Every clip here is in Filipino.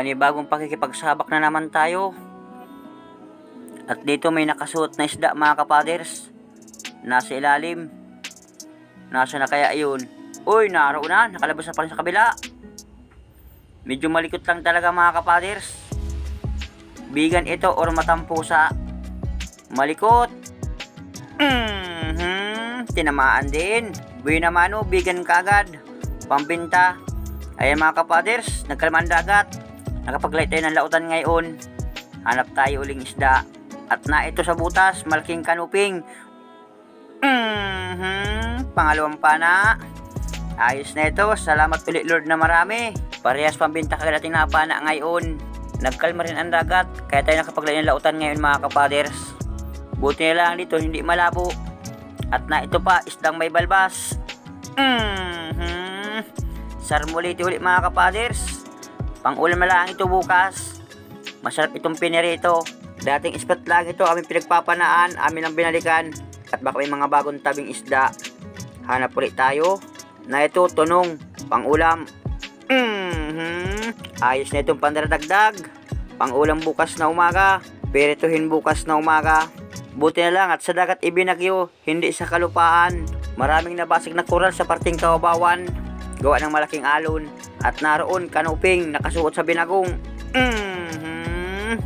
panibagong pakikipagsabak na naman tayo. At dito may nakasuot na isda mga kapaders. Nasa ilalim. Nasa na kaya yun? Uy, naroon na. Nakalabas na pala sa kabila. Medyo malikot lang talaga mga kapaders. Bigan ito or matampusa. Malikot. Mhm, tinamaan din. Buwi naman o, bigan kaagad. Pambinta. Ayan mga kapaders, nagkalman dagat. Nakapag-light tayo ng lautan ngayon. Hanap tayo uling isda. At na ito sa butas, malaking kanuping. Mhm, pangalawang pana. Ayos na ito. Salamat ulit Lord na marami. Parehas pambinta kagad ating napana ngayon. Nagkalma rin ang dagat, kaya tayo nakapaglayan ng lautan ngayon mga kapaders. Buti na lang dito, hindi malabo. At na ito pa, isdang may balbas. Mhm. Sarmuliti ulit mga kapaders. Pang-ulam na lang ito bukas. Masarap itong pinirito. Dating spot lang ito, aming pinagpapanaan, amin ang binalikan. At baka may mga bagong tabing isda. Hanap ulit tayo. Na ito, tunong, pang-ulam. Mhm. Ayos na itong pandaradagdag. Pang-ulam bukas na umaga. Pirituhin bukas na umaga. Buti na lang at sa dagat ibinagyo, hindi sa kalupaan. Maraming nabasag na koral sa parting kawabawan. Gawa ng malaking alon. At naroon kanuping nakasuot sa binagong. Mhm.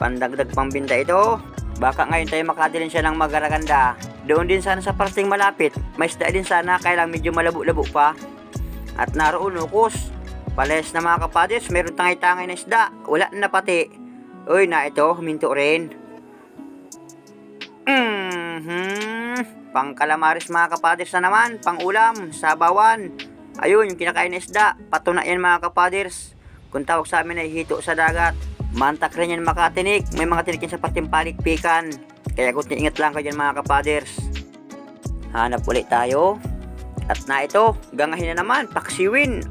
Pandagdag pambinta ito. Baka ngayon tayo makadilin siya ng magaraganda. Doon din sana sa parting malapit. May isda din sana kaya lang medyo malabo-labo pa. At naroon ukos. Pales na mga kapadres, meron tangay-tangay na isda. Wala na pati. Uy, na ito, huminto rin. Mhm. Pang kalamaris mga kapaders na naman, pang ulam, sabawan. Ayun, yung kinakain na isda, pato yan mga kapaders. Kung tawag sa amin ay hito sa dagat. Mantak rin yan makatinik, may mga tinik yan sa parting palikpikan. Kaya kung ingat lang kayo dyan mga kapaders. Hanap ulit tayo. At na ito, gangahin na naman, paksiwin.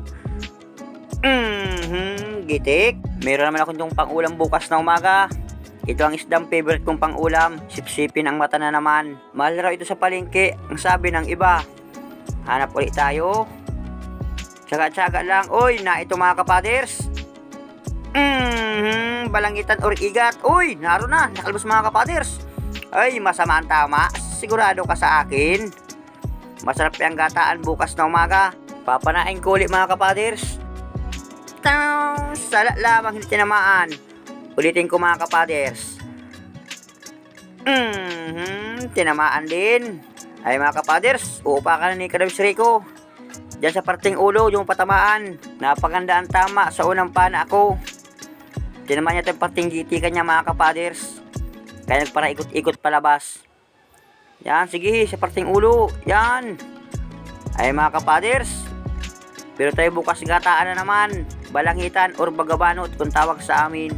Mhm, gitik. Meron naman ako itong pang-ulam bukas na umaga. Ito ang isdang favorite kong pang-ulam. Sipsipin ang mata na naman. Mahal raw ito sa palengke, ang sabi ng iba. Hanap ulit tayo. Tsaga-tsaga lang. Uy, na ito mga kapaders. Mhm, balangitan or igat. Uy, naroon na. Nakalabas mga kapaders. Ay, masama ang tama. Sigurado ka sa akin. Masarap yung gataan bukas na umaga. Papanain ko ulit mga kapaders. Tang, sala lamang hindi tinamaan. Ulitin ko mga kapaders. Mhm, tinamaan din. Ay mga kapaders, uupakan na ni Kadabis Rico. Diyan sa parting ulo, yung patamaan. Napaganda ang tama sa unang pana ako. Tinamaan niya itong parting giti kanya mga kapaders. Kaya nagpara ikot-ikot palabas. Yan, sige, sa parting ulo. Yan. Ay mga kapaders, pero tayo bukas gataan na naman. Balangitan or bagabanot kung tawag sa amin.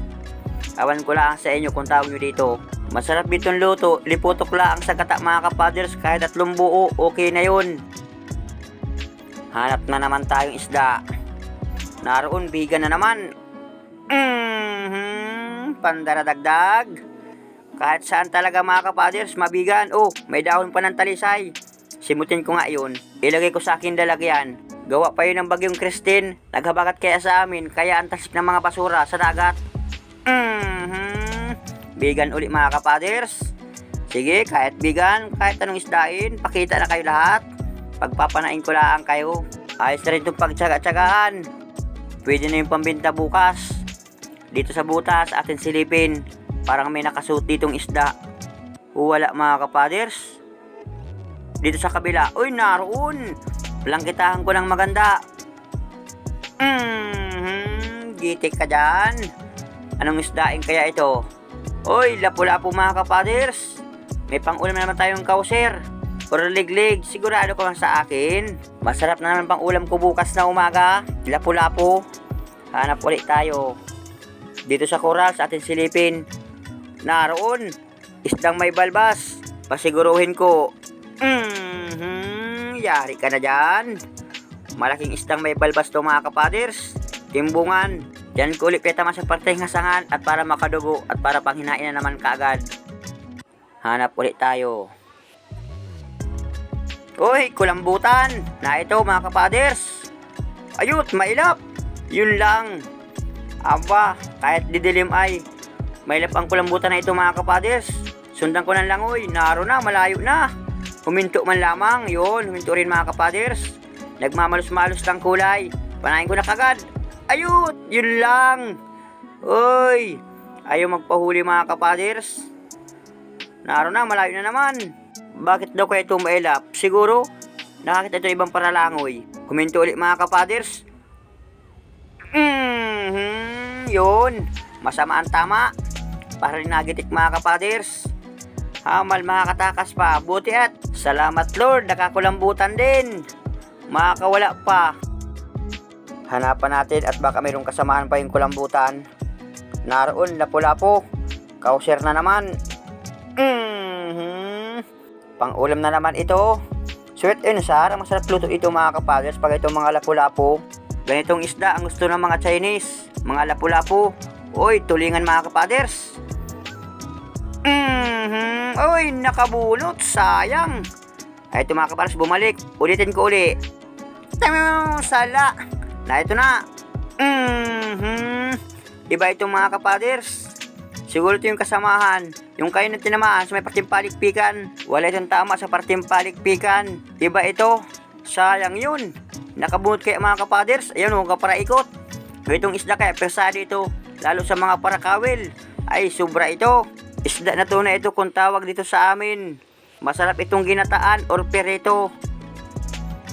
Awan ko lang sa inyo kung tawag nyo dito. Masarap ditong luto. Liputok lang sa gata mga kapaders. Kahit tatlong buo, okay na yun. Hanap na naman tayong isda. Naroon, bigan na naman. Mhm, pandaradagdag. Kahit saan talaga mga kapaders, mabigan. Oh, may dahon pa ng talisay. Simutin ko nga yun. Ilagay ko sa akin dalagyan. Gawa pa yun ng bagyong Christine. Naghabagat kaya sa amin, kaya ang tasik ng mga basura sa dagat. Mhm. Bigan uli mga kapaders. Sige, kahit bigan, kahit anong isdain, pakita na kayo lahat. Pagpapanain ko lang kayo. Ayos na rin itong pagtsaga-tsagaan. Pwede na yung pambinta bukas. Dito sa butas, atin silipin. Parang may nakasuot ditong isda. Wala mga kapaders. Dito sa kabila, uy naroon. Langkitahan ko ng maganda. Mhm, gitik ka dyan. Anong isdain kaya ito? Uy, lapu-lapu mga kapaders. May pang-ulam na naman tayong kauser. Or liglig, sigurado ka sa akin. Masarap na naman pang-ulam ko bukas na umaga. Lapu-lapu. Hanap ulit tayo. Dito sa coral sa atin silipin. Naroon, isdang may balbas. Pasiguruhin ko. Mhm, yari ka na dyan. Malaking isdang may balbas to mga kapaders. Timbungan. Diyan ko ulit petama sa parteng hasangan at para makadugo at para panghinain na naman kaagad. Hanap ulit tayo. Uy, kulambutan. Na ito mga kapaders. Ayut, mailap. Yun lang. Aba, kahit didilim ay, may lapang kulambutan na ito mga kapaders. Sundan ko ng langoy, naro na, malayo na. Huminto man lamang, yun, huminto rin mga kapaders. Nagmamalos-malos lang kulay. Panahin ko na kagad. Ayut, yun lang. Uy, ayaw magpahuli mga kapaders. Naro na, malayo na naman. Bakit daw kaya ito mailap? Siguro, nakakita ito ibang paralangoy. Huminto ulit mga kapaders. Mhm, yun. Masama ang tama. Para rin nagitik mga kapaders. Hamal makakatakas pa. Buti at salamat Lord, nakakulambutan din. Makakawala pa. Hanapan natin at baka mayroong kasamahan pa yung kulambutan. Naroon, lapu-lapo. Kauser na naman. Mhm. Pang-ulam na naman ito. Sweet and sour, masarap luto ito mga kapaders pag itong mga lapu-lapo. Ganitong isda ang gusto ng mga Chinese. Mga lapu-lapo. Uy, tulingan mga kapaders. Mhm. Uy, nakabulot. Sayang. Ay, ito mga kapaders, bumalik. Ulitin ko uli. Tama, sala. Na ito na. Mhm. Iba itong mga kapaders. Siguro ito yung kasamahan. Yung kayo na tinamaan sa may parteng palikpikan. Wala itong tama sa parteng palikpikan. Iba ito. Sayang yun. Nakabunot kaya mga kapaders. Ayun, huwag ka para ikot. Itong isda kaya persado ito. Lalo sa mga parakawil. Ay, sobra ito. Isda na to na ito kung tawag dito sa amin. Masarap itong ginataan or perito.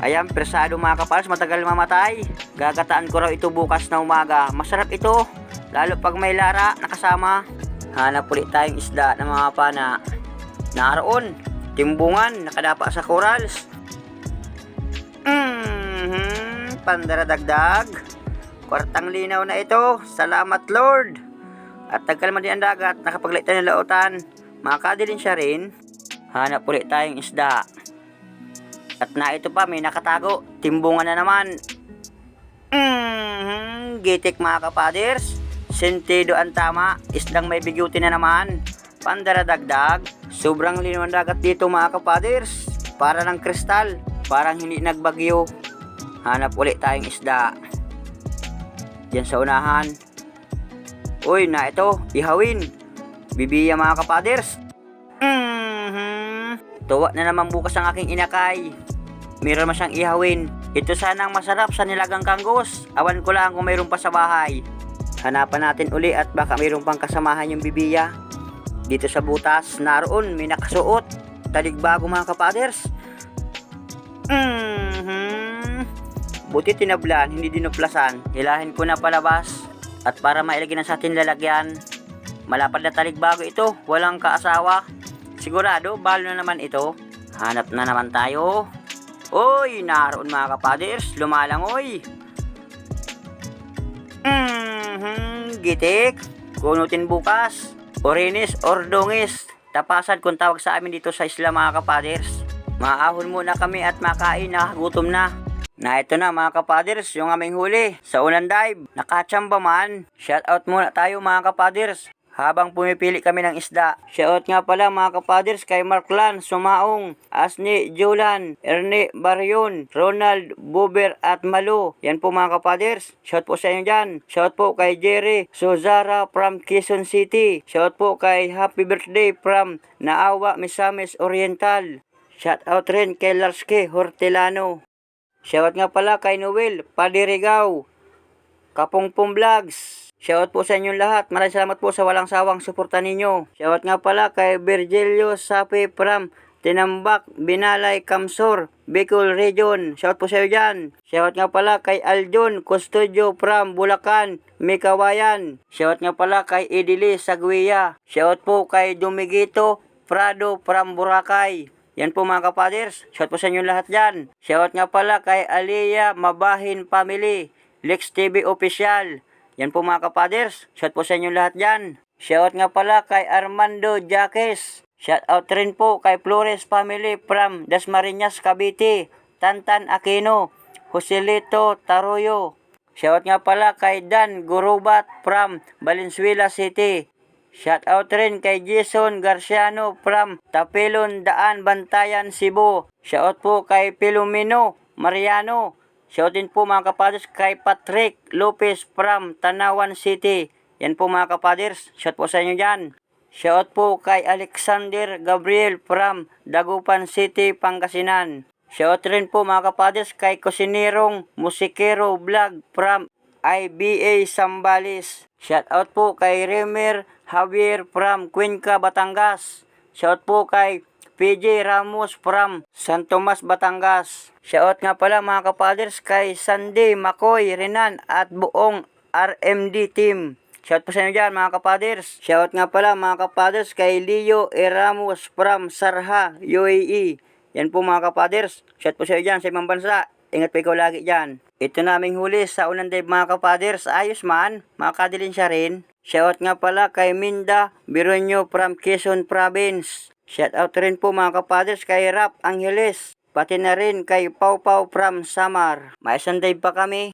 Ayan, persado mga kapalas, matagal mamatay. Gagataan ko raw ito bukas na umaga. Masarap ito, lalo pag may lara nakasama. Hanap ulit tayong isda ng mga pana. Naroon, timbungan, nakadapa sa corals. Mhm, pandaradagdag. Kwartang linaw na ito. Salamat Lord. At tagkalma din ang dagat, nakapaglit tayo ng lautan. Makakadilin siya rin. Hanap ulit tayong isda. At na ito pa, may nakatago. Timbungan na naman. Mhm, gitik mga kapaders. Sentido ang tama. Isdang may biguti na naman. Pandaradagdag. Sobrang linaw ang dagat dito mga kapaders. Para ng kristal. Parang hindi nagbagyo. Hanap ulit tayong isda. Diyan sa unahan. Uy, na ito. Ihawin. Bibiya mga kapaders. Mhm. Tuwa na naman bukas ang aking inakay. Meron man siyang ihawin. Ito sana ang masarap sa nilagang kanggos. Awan ko lang kung mayroon pa sa bahay. Hanapan natin uli at baka mayroon pang kasamahan yung bibiya. Dito sa butas, naroon may nakasuot. Taligbago mga kapaders. Mhm. Buti tinablan, hindi dinuplasan. Hilahin ko na palabas. At para mailagay na sa atin lalagyan, malapad na taligbago ito, walang kaasawa. Sigurado, balo na naman ito. Hanap na naman tayo. Uy, naroon mga kapaders, lumalangoy. Gitik. Kunutin bukas. Orinis or dungis. Tapasan kung tawag sa amin dito sa isla mga kapaders. Maahon muna kami at makain na gutom na. Na ito na mga kapaders, yung aming huli. Sa unang dive, nakachamba man. Shout out muna tayo mga kapaders. Habang pumipili kami ng isda. Shoutout nga pala mga kapaders kay Marklan, Sumaong, Asni, Julan, Erne, Baryon, Ronald, Buber at Malu. Yan po mga kapaders. Shout po sa inyo dyan. Shout po kay Jerry Suzara from Quezon City. Shout po kay Happy Birthday from Naawa, Misamis Oriental. Shout out rin kay Larske Hortelano. Shoutout nga pala kay Noel Padirigaw. Kapongpong Vlogs. Shoutout po sa inyong lahat. Maraming salamat po sa walang sawang suporta ninyo. Shoutout nga pala kay Virgilio Sapi from Tinambak, Binalay, Kamsor, Bicol Region. Shoutout po sa iyo dyan. Shoutout nga pala kay Aljon Custodio from Bulacan, Mikawayan. Shoutout nga pala kay Idili Sagwia. Shoutout po kay Dumigito Prado from Boracay. Yan po mga kapaders. Shout po sa inyo lahat dyan. Shout nga pala kay Aliyah Mabahin Family. Lex TV Official. Yan po mga kapaders. Shout po sa inyo lahat dyan. Shout nga pala kay Armando Jaques. Shout out rin po kay Flores Family from Dasmariñas, Cavite. Tantan Aquino. Joselito Taroyo. Shout nga pala kay Dan Gurubat from Valenzuela City. Shout out rin kay Jason Garciano from Tapilon Daan Bantayan Cebu. Shout out po kay Pilomino Mariano. Shout din po mga kapaders kay Patrick Lopez from Tanawan City. Yan po mga kapaders. Shout po sa inyo dyan. Shout po kay Alexander Gabriel from Dagupan City, Pangasinan. Shout rin po mga kapaders kay Kusinirong Musikero Vlog from IBA Sambales. Shout out po kay Remer Javier from Cuenca, Batangas. Shout po kay PJ Ramos from San Tomas, Batangas. Shout nga pala mga kapaders kay Sandy Makoy Renan at buong RMD team. Shout po sa inyo dyan mga kapaders. Shout nga pala mga kapaders kay Leo E. Ramos from Sarha, UAE. Yan po mga kapaders. Shout po sa inyo dyan sa ibang bansa. Ingat po ikaw lagi dyan. Ito naming huli sa unang dive mga kapaders. Ayos man. Mga kadilin siya rin. Shout nga pala kay Minda Bironyo from Quezon Province. Shout out rin po mga kapaders kay Rap Angeles. Pati na rin kay Pau Pau from Samar. May dive pa kami.